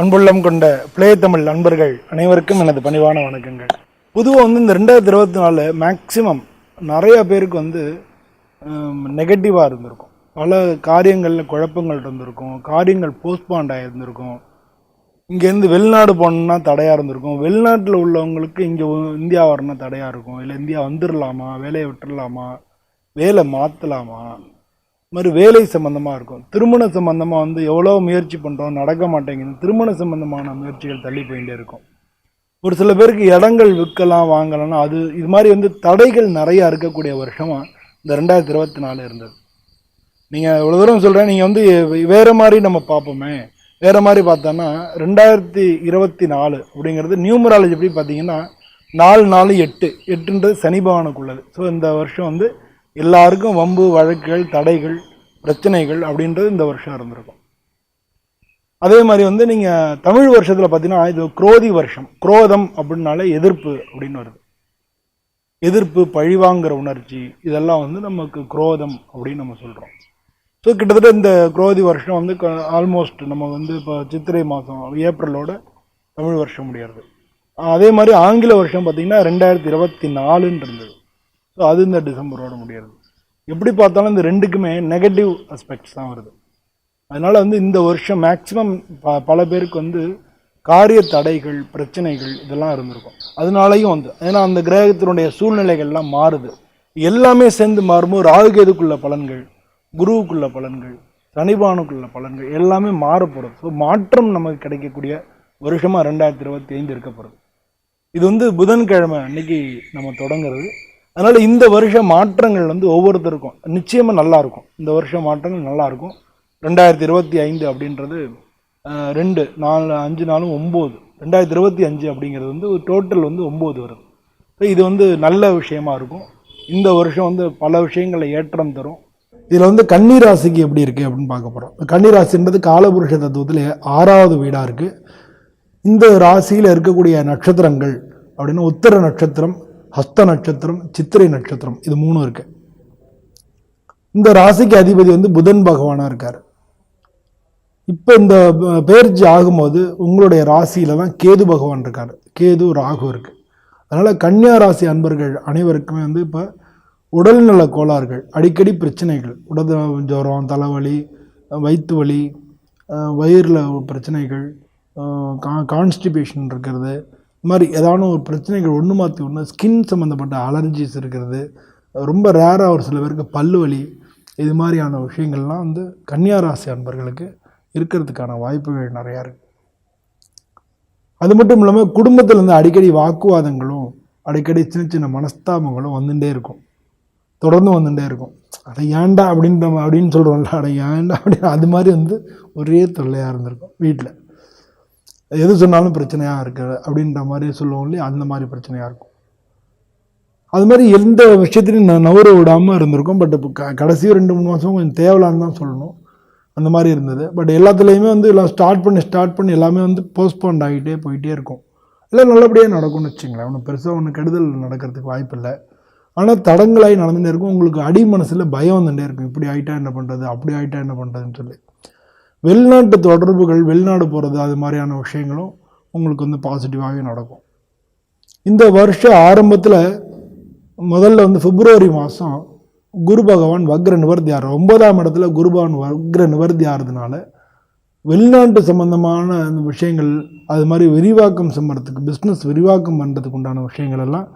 அன்புள்ளம் கொண்ட பிளே தமிழ் நண்பர்கள் அனைவருக்கும் எனது பணிவான வணக்கங்கள். பொதுவாக வந்து இந்த ரெண்டாயிரத்தி இருபத்தி நாலு மேக்சிமம் நிறைய பேருக்கு வந்து நெகட்டிவாக இருந்திருக்கும். பல காரியங்களில் குழப்பங்கள் இருந்திருக்கும். காரியங்கள் போஸ்ட்பாண்ட் ஆகியிருந்திருக்கும் இங்கேருந்து வெளிநாடு போகணுன்னா தடையாக இருந்திருக்கும். வெளிநாட்டில் உள்ளவங்களுக்கு இங்கே இந்தியா வரணும்னா தடையாக இருக்கும். இல்லை இந்தியா வந்துடலாமா வேலையை விட்டுடலாமா வேலை மாற்றலாமா மாதிரி வேலை சம்மந்தமாக இருக்கும். திருமண சம்பந்தமாக வந்து எவ்வளோ முயற்சி பண்ணுறோம் நடக்க மாட்டேங்குது. திருமண சம்பந்தமான முயற்சிகள் தள்ளி போயிட்டே இருக்கும். ஒரு சில பேருக்கு இடங்கள் விற்கலாம் வாங்கலாம் அது இது மாதிரி வந்து தடைகள் நிறையா இருக்கக்கூடிய வருஷமாக இந்த ரெண்டாயிரத்தி இருபத்தி நாலு இருந்தது. நீங்கள் இவ்வளோ தூரம் சொல்கிறேன் நீங்கள் வந்து வேறு மாதிரி நம்ம பார்ப்போமே. வேறு மாதிரி பார்த்தோன்னா ரெண்டாயிரத்தி இருபத்தி நாலு அப்படிங்கிறது நியூமராலஜி எப்படி பார்த்தீங்கன்னா நாலு நாலு எட்டு எட்டுன்றது சனி பகவானுக்குள்ளது. ஸோ இந்த வருஷம் வந்து எல்லாருக்கும் வம்பு வழக்குகள் தடைகள் பிரச்சனைகள் அப்படின்றது இந்த வருஷம் இருந்திருக்கும் அதே மாதிரி வந்து நீங்கள் தமிழ் வருஷத்தில் பார்த்தீங்கன்னா இது குரோதி வருஷம். குரோதம் அப்படின்னாலே எதிர்ப்பு அப்படின்னு வருது. எதிர்ப்பு பழிவாங்கிற உணர்ச்சி இதெல்லாம் வந்து நமக்கு குரோதம் அப்படின்னு நம்ம சொல்கிறோம் ஸோ கிட்டத்தட்ட இந்த குரோதி வருஷம் வந்து ஆல்மோஸ்ட் நம்ம வந்து இப்போ சித்திரை மாதம் ஏப்ரலோட தமிழ் வருஷம் முடியாது அதே மாதிரி ஆங்கில வருஷம் பார்த்திங்கன்னா ரெண்டாயிரத்தி இருபத்தி நாலுன்னு இருந்தது. ஸோ அது இந்த டிசம்பரோட முடியாது எப்படி பார்த்தாலும் இந்த ரெண்டுக்குமே நெகட்டிவ் அஸ்பெக்ட்ஸ் தான் வருது. அதனால் வந்து இந்த வருஷம் மேக்ஸிமம் ப பல பேருக்கு வந்து காரிய தடைகள் பிரச்சனைகள் இதெல்லாம் இருந்திருக்கும். அதனாலையும் வந்து ஏன்னா அந்த கிரகத்தினுடைய சூழ்நிலைகள்லாம் மாறுது. எல்லாமே சேர்ந்து மாறும்போது ராகுகேதுக்குள்ள பலன்கள் குருவுக்குள்ள பலன்கள் சனிபானுக்குள்ள பலன்கள் எல்லாமே மாற போகிறது ஸோ மாற்றம் நமக்கு கிடைக்கக்கூடிய வருஷமாக ரெண்டாயிரத்தி இருபத்தி ஐந்து இருக்க போகிறது இது வந்து புதன்கிழமை அன்னைக்கு நம்ம தொடங்குறது. அதனால் இந்த வருஷ மாற்றங்கள் வந்து ஒவ்வொருத்தருக்கும். நிச்சயமாக நல்லாயிருக்கும் இந்த வருஷ மாற்றங்கள் நல்லாயிருக்கும் ரெண்டாயிரத்தி இருபத்தி ஐந்து அப்படின்றது ரெண்டு நாலு அஞ்சு நாளும் ஒம்பது. ரெண்டாயிரத்தி இருபத்தி அஞ்சு அப்படிங்கிறது வந்து டோட்டல் வந்து ஒம்பது வருது. ஸோ இது வந்து நல்ல விஷயமா இருக்கும். இந்த வருஷம் வந்து பல விஷயங்களை ஏற்றம் தரும். இதில் வந்து கன்னி ராசிக்கு எப்படி இருக்குது அப்படின்னு பார்க்க போகிறோம் கன்னி ராசின்றது காலபுருஷ தத்துவத்தில் ஆறாவது வீடாக இருக்குது இந்த ராசியில் இருக்கக்கூடிய நட்சத்திரங்கள் அப்படின்னா உத்தர நட்சத்திரம் ஹஸ்த நட்சத்திரம் சித்திரை நட்சத்திரம் இது மூணும் இருக்கு. இந்த ராசிக்கு அதிபதி வந்து புதன் பகவானாக இருக்கார். இப்போ இந்த ப- பெயர்ச்சி ஆகும்போது உங்களுடைய ராசியில தான் கேது பகவான் இருக்கார். கேது ராகு இருக்குது அதனால் கன்னியா ராசி அன்பர்கள் அனைவருக்குமே வந்து இப்போ உடல்நல கோளாறுகள் அடிக்கடி பிரச்சனைகள் உடல் ஜுரம் தலைவலி வயிற்று வலி வயிறில் பிரச்சனைகள் கான்ஸ்டிபேஷன் இருக்கிறது இது மாதிரி ஏதான ஒரு பிரச்சனைகள் ஒன்று மாற்றி ஒன்று ஸ்கின் சம்மந்தப்பட்ட அலர்ஜிஸ் இருக்கிறது. ரொம்ப ரேராக ஒரு சில பேருக்கு பல்லு வலி இது மாதிரியான விஷயங்கள்லாம் வந்து கன்னியாராசி அன்பர்களுக்கு இருக்கிறதுக்கான வாய்ப்புகள் நிறையா இருக்குது அது மட்டும் இல்லாமல் குடும்பத்தில் இருந்து அடிக்கடி வாக்குவாதங்களும் அடிக்கடி சின்ன சின்ன மனஸ்தாபங்களும் வந்துட்டே இருக்கும். தொடர்ந்து வந்துட்டே இருக்கும். அட ஏன்டா? அப்படின்ற அப்படின்னு சொல்கிறோம்ல அட ஏன்டா? அப்படின்னு அது மாதிரி வந்து ஒரே தொல்லையாக இருந்திருக்கும் வீட்டில் எது சொன்னாலும் பிரச்சனையாக இருக்கு அப்படின்ற மாதிரி சொல்லுவோம் இல்லையா? அந்த மாதிரி பிரச்சனையாக இருக்கும். அது மாதிரி எந்த விஷயத்துலையும் நான் நவர விடாமல் இருந்திருக்கும். பட் இப்போ க கடைசி ரெண்டு மூணு மாதம் கொஞ்சம் தேவலான்னு தான் சொல்லணும். அந்த மாதிரி இருந்தது. பட் எல்லாத்துலேயுமே வந்து எல்லாம் ஸ்டார்ட் பண்ணி ஸ்டார்ட் பண்ணி எல்லாமே வந்து போஸ்ட்போண்ட் ஆகிட்டே போயிட்டே இருக்கும். இல்லை நல்லபடியாக நடக்கும்னு வச்சுங்களேன் ஒன்றும் பெருசாக ஒன்று கெடுதல் நடக்கிறதுக்கு வாய்ப்பு இல்லை. ஆனால் தடங்களாகி நடந்துகிட்டே இருக்கும். உங்களுக்கு அடி மனசில் பயம் வந்துகிட்டே இருக்கும். இப்படி ஆகிட்டா என்ன பண்ணுறது அப்படி ஆகிட்டா என்ன பண்ணுறதுன்னு சொல்லி. வெளிநாட்டு தொடர்புகள் வெளிநாடு போகிறது அது மாதிரியான விஷயங்களும் உங்களுக்கு வந்து பாசிட்டிவாகவே நடக்கும். இந்த வருஷம் ஆரம்பத்தில் முதல்ல வந்து பிப்ரவரி மாதம் குரு பகவான் வக்ர நிவர்த்தி ஆறு ஒன்பதாம் இடத்துல குரு பகவான் வக்ர நிவர்த்தி ஆகிறதுனால வெளிநாட்டு சம்பந்தமான அந்த விஷயங்கள் அது மாதிரி விரிவாக்கம் செய்யறதுக்கு பிஸ்னஸ் விரிவாக்கம் பண்ணுறதுக்கு உண்டான விஷயங்கள் எல்லாம்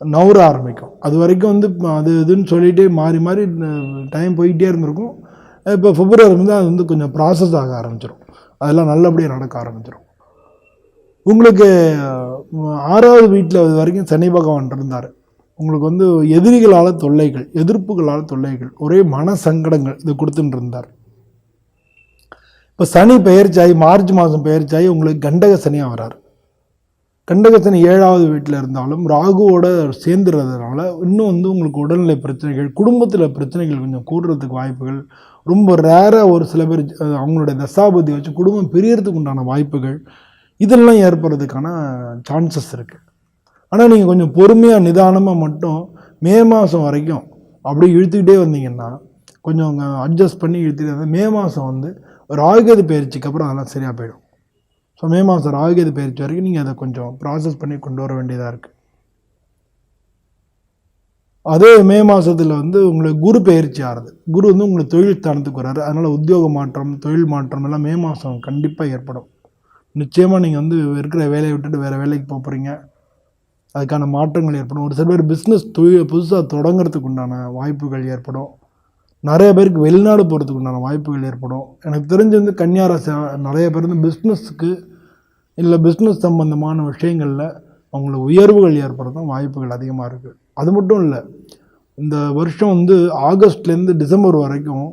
நவர ஆரம்பிக்கும். அது வரைக்கும் வந்து அது இதுன்னு சொல்லிகிட்டே மாறி மாறி டைம் போயிட்டே இருந்திருக்கும். இப்போ பிப்ரவரி வந்து அது வந்து கொஞ்சம் ப்ராசஸ் ஆக ஆரம்பிச்சிடும் அதெல்லாம் நல்லபடியாக நடக்க ஆரம்பிச்சிடும் உங்களுக்கு ஆறாவது வீட்டில் இது வரைக்கும் சனி பகவான் இருந்தார். உங்களுக்கு வந்து எதிரிகளால் தொல்லைகள் எதிர்ப்புகளால் தொல்லைகள் ஒரே மன சங்கடங்கள் இது கொடுத்துட்டு இருந்தார். இப்போ சனி பெயர்ச்சாயி மார்ச் மாதம் பெயர்ச்சாயி உங்களுக்கு கண்டக சனியாக வரார். கண்டகத்தின் ஏழாவது வீட்டில் இருந்தாலும் ராகுவோட சேர்ந்துடுறதுனால இன்னும் வந்து உங்களுக்கு உடல்நிலை பிரச்சனைகள் குடும்பத்தில் பிரச்சனைகள் கொஞ்சம் கூடுறதுக்கு வாய்ப்புகள் ரொம்ப ரேராக ஒரு சில பேர் அவங்களுடைய தசாபதி வச்சு குடும்பம் பிரியறதுக்கு உண்டான வாய்ப்புகள் இதெல்லாம் ஏற்படுறதுக்கான சான்சஸ் இருக்குது ஆனால் நீங்கள் கொஞ்சம் பொறுமையாக நிதானமாக மட்டும் மே மாதம் வரைக்கும் அப்படியே இழுத்துக்கிட்டே வந்தீங்கன்னா கொஞ்சம் அட்ஜஸ்ட் பண்ணி இழுத்துக்கிட்டே மே மாதம் வந்து ஒரு ஆயுத பயிற்சிக்கு அப்புறம் அதெல்லாம் சரியாக போயிடும். ஸோ மே மாதம் ராகுகேது பயிற்சி வரைக்கும் நீங்கள் அதை கொஞ்சம் ப்ராசஸ் பண்ணி கொண்டு வர வேண்டியதாக இருக்குது அதே மே மாதத்தில் வந்து உங்களுக்கு குரு பயிற்சி ஆறுது. குரு வந்து உங்களுக்கு தொழில் ஸ்தானத்துக்கு வராரு அதனால் உத்தியோக மாற்றம் தொழில் மாற்றம் எல்லாம் மே மாதம் கண்டிப்பாக ஏற்படும். நிச்சயமாக நீங்கள் வந்து இருக்கிற வேலையை விட்டுட்டு வேறு வேலைக்கு போக போகிறீங்க அதுக்கான மாற்றங்கள் ஏற்படும். ஒரு சில பேர் பிஸ்னஸ் தொழில் புதுசாக தொடங்குறதுக்கு உண்டான வாய்ப்புகள் ஏற்படும். நிறைய பேருக்கு வெளிநாடு போகிறதுக்கு உண்டான வாய்ப்புகள் ஏற்படும். எனக்கு தெரிஞ்சு வந்து கன்னியாராசி நிறைய பேர் வந்து பிஸ்னஸுக்கு இல்லை பிஸ்னஸ் சம்பந்தமான விஷயங்களில் அவங்களுக்கு உயர்வுகள் ஏற்படுறதும் வாய்ப்புகள் அதிகமாக இருக்குது அது மட்டும் இல்லை இந்த வருஷம் வந்து ஆகஸ்ட்லேருந்து டிசம்பர் வரைக்கும்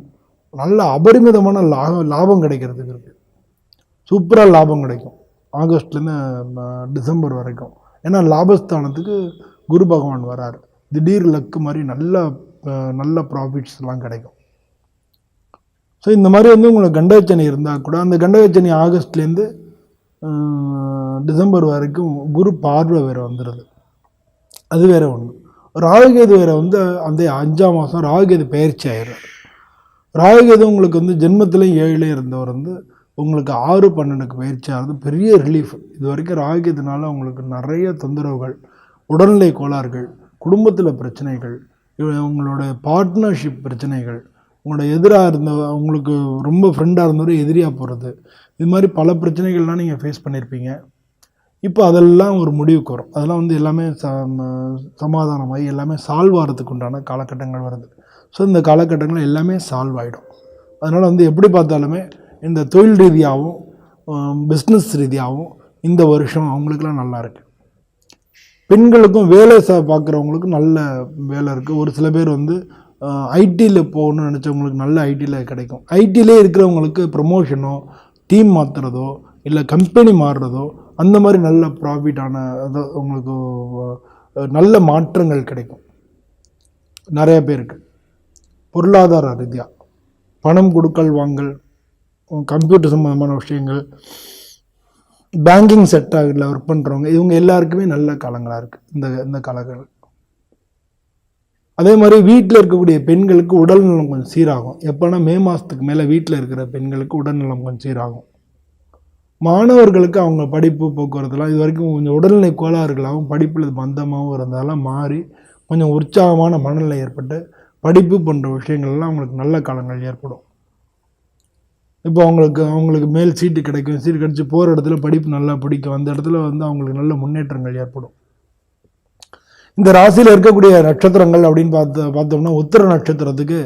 நல்ல அபரிமிதமான லாபம் லாபம் கிடைக்கிறதுக்கு இருக்குது சூப்பராக லாபம் கிடைக்கும் ஆகஸ்ட்லேருந்து டிசம்பர் வரைக்கும். ஏன்னா லாபஸ்தானத்துக்கு குரு பகவான் வராரு. திடீர் லக்கு மாதிரி நல்ல நல்ல ப்ராஃபிட்ஸ்லாம் கிடைக்கும். ஸோ இந்த மாதிரி வந்து உங்களுக்கு கண்டகச்சனி இருந்தால் கூட அந்த கண்டகச்சனி ஆகஸ்ட்லேருந்து டிசம்பர் வரைக்கும் குரு பார்வை வேறு வந்துடுது அது வேறு ஒன்று ராகுகேது வேறு வந்து அந்த அஞ்சாம் மாதம் ராகுகேது பயிற்சி ஆயிடுறாரு ராகுகேது உங்களுக்கு வந்து ஜென்மத்திலையும் ஏழிலே இருந்தவர் வந்து உங்களுக்கு ஆறு பன்னெண்டுக்கு பயிற்சி ஆகிறது பெரிய ரிலீஃப் இது வரைக்கும் ராகுகேதுனால உங்களுக்கு நிறைய தொந்தரவுகள் உடல்நிலை கோளாறுகள் குடும்பத்தில் பிரச்சனைகள் உங்களோட பார்ட்னர்ஷிப் பிரச்சனைகள் உங்களோட எதிராக இருந்த உங்களுக்கு ரொம்ப ஃப்ரெண்டாக இருந்தவர் எதிரியாக போகிறது இது மாதிரி பல பிரச்சனைகள்லாம் நீங்கள் ஃபேஸ் பண்ணியிருப்பீங்க இப்போ அதெல்லாம் ஒரு முடிவுக்கு வரும். அதெல்லாம் வந்து எல்லாமே ச சமாதானமாகி எல்லாமே சால்வ் ஆகிறதுக்கு உண்டான காலகட்டங்கள் வருது. ஸோ இந்த காலகட்டங்கள் எல்லாமே சால்வ் ஆகிடும் அதனால் வந்து எப்படி பார்த்தாலுமே இந்த தொழில் ரீதியாகவும் பிஸ்னஸ் ரீதியாகவும் இந்த வருஷம் அவங்களுக்கெல்லாம் நல்லாயிருக்கு பெண்களுக்கும் வேலை ச பார்க்குறவங்களுக்கும் நல்ல வேலை இருக்குது ஒரு சில பேர் வந்து ஐடியில் போகணும்னு நினச்சவங்களுக்கு நல்ல ஐடியில் கிடைக்கும். ஐடியிலே இருக்கிறவங்களுக்கு ப்ரமோஷனோ டீம் மாற்றுறதோ இல்லை கம்பெனி மாறுறதோ அந்த மாதிரி நல்ல ப்ராஃபிட்டான அதாவது உங்களுக்கு நல்ல மாற்றங்கள் கிடைக்கும். நிறைய பேருக்கு பொருளாதார ரீதியாக பணம் கொடுக்கல் வாங்கல் கம்ப்யூட்டர் சம்மந்தமான விஷயங்கள் பேங்கிங் செக்டாரில் ஒர்க் பண்ணுறவங்க இவங்க எல்லாருக்குமே நல்ல காலங்களாக இருக்குது இந்த இந்த காலங்கள் அதே மாதிரி வீட்டில் இருக்கக்கூடிய பெண்களுக்கு உடல்நலம் கொஞ்சம் சீராகும். எப்போனா மே மாதத்துக்கு மேலே வீட்டில் இருக்கிற பெண்களுக்கு உடல்நலம் கொஞ்சம் சீராகும். மாணவர்களுக்கு அவங்க படிப்பு போக்குவரத்துலாம் இது வரைக்கும் கொஞ்சம் உடல்நிலை கோளாறுகளாகவும் படிப்பில் மந்தமாகவும் இருந்ததெல்லாம் மாறி கொஞ்சம் உற்சாகமான மனநிலை ஏற்பட்டு படிப்பு போன்ற விஷயங்கள்லாம் அவங்களுக்கு நல்ல காலங்கள் ஏற்படும். இப்போ அவங்களுக்கு அவங்களுக்கு மேல் சீட்டு கிடைக்கும். சீட்டு கிடச்சி போகிற இடத்துல படிப்பு நல்லா பிடிக்கும். அந்த இடத்துல வந்து அவங்களுக்கு நல்ல முன்னேற்றங்கள் ஏற்படும். இந்த ராசியில் இருக்கக்கூடிய நட்சத்திரங்கள் அப்படின்னு பார்த்து பார்த்தோம்னா உத்திர நட்சத்திரத்துக்கு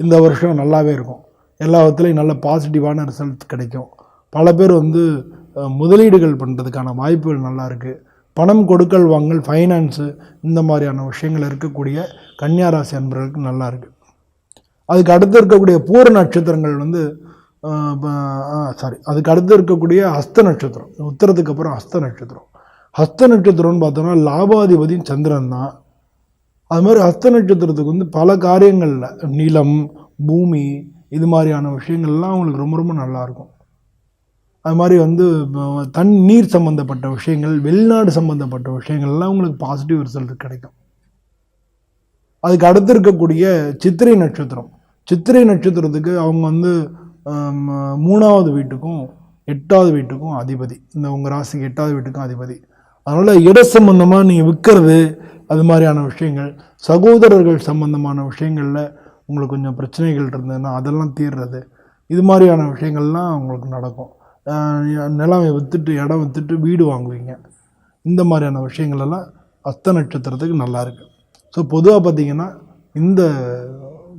இந்த வருஷம் நல்லாவே இருக்கும். எல்லா விதத்துலையும் நல்ல பாசிட்டிவான ரிசல்ட் கிடைக்கும். பல பேர் வந்து முதலீடுகள் பண்ணுறதுக்கான வாய்ப்புகள் நல்லா இருக்குது பணம் கொடுக்கல் வாங்கல் ஃபைனான்ஸு இந்த மாதிரியான விஷயங்கள் இருக்கக்கூடிய கன்னியாராசி அன்பர்களுக்கு நல்லா இருக்குது அதுக்கு அடுத்து இருக்கக்கூடிய பூர நட்சத்திரங்கள் வந்து சாரி அதுக்கு அடுத்து இருக்கக்கூடிய ஹஸ்த நட்சத்திரம். உத்தரத்துக்கு அப்புறம் ஹஸ்த நட்சத்திரம். ஹஸ்த நட்சத்திரம்னு பார்த்தோம்னா லாபாதிபதியும் சந்திரன் தான். அது மாதிரி ஹஸ்த நட்சத்திரத்துக்கு வந்து பல காரியங்களில் நிலம் பூமி இது மாதிரியான விஷயங்கள்லாம் அவங்களுக்கு ரொம்ப ரொம்ப நல்லா இருக்கும். அது மாதிரி வந்து தன் நீர் சம்மந்தப்பட்ட விஷயங்கள் வெளிநாடு சம்மந்தப்பட்ட விஷயங்கள்லாம் உங்களுக்கு பாசிட்டிவ் ரிசல்ட் கிடைக்கும். அதுக்கு அடுத்து இருக்கக்கூடிய சித்திரை நட்சத்திரம். சித்திரை நட்சத்திரத்துக்கு அவங்க வந்து மூணாவது வீட்டுக்கும் எட்டாவது வீட்டுக்கும் அதிபதி. இந்த உங்கள் ராசிக்கு எட்டாவது வீட்டுக்கும் அதிபதி. அதனால் இட சம்பந்தமாக நீங்கள் விற்கிறது அது மாதிரியான விஷயங்கள் சகோதரர்கள் சம்பந்தமான விஷயங்களில் உங்களுக்கு கொஞ்சம் பிரச்சனைகள் இருந்ததுன்னா அதெல்லாம் தீர்றது இது மாதிரியான விஷயங்கள்லாம் உங்களுக்கு நடக்கும். நிலம் விற்றுட்டு இடம் விற்றுட்டு வீடு வாங்குவீங்க. இந்த மாதிரியான விஷயங்களெல்லாம் அஸ்த நட்சத்திரத்துக்கு நல்லாயிருக்கு ஸோ பொதுவாக பார்த்திங்கன்னா இந்த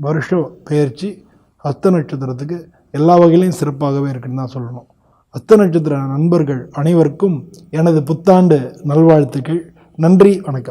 வருஷம் பயிற்சி அஸ்த நட்சத்திரத்துக்கு எல்லா வகையிலையும் சிறப்பாகவே இருக்குன்னு தான் சொல்லணும். அஸ்த நட்சத்திர நண்பர்கள் அனைவருக்கும் எனது புத்தாண்டு நல்வாழ்த்துக்கள். நன்றி வணக்கம்.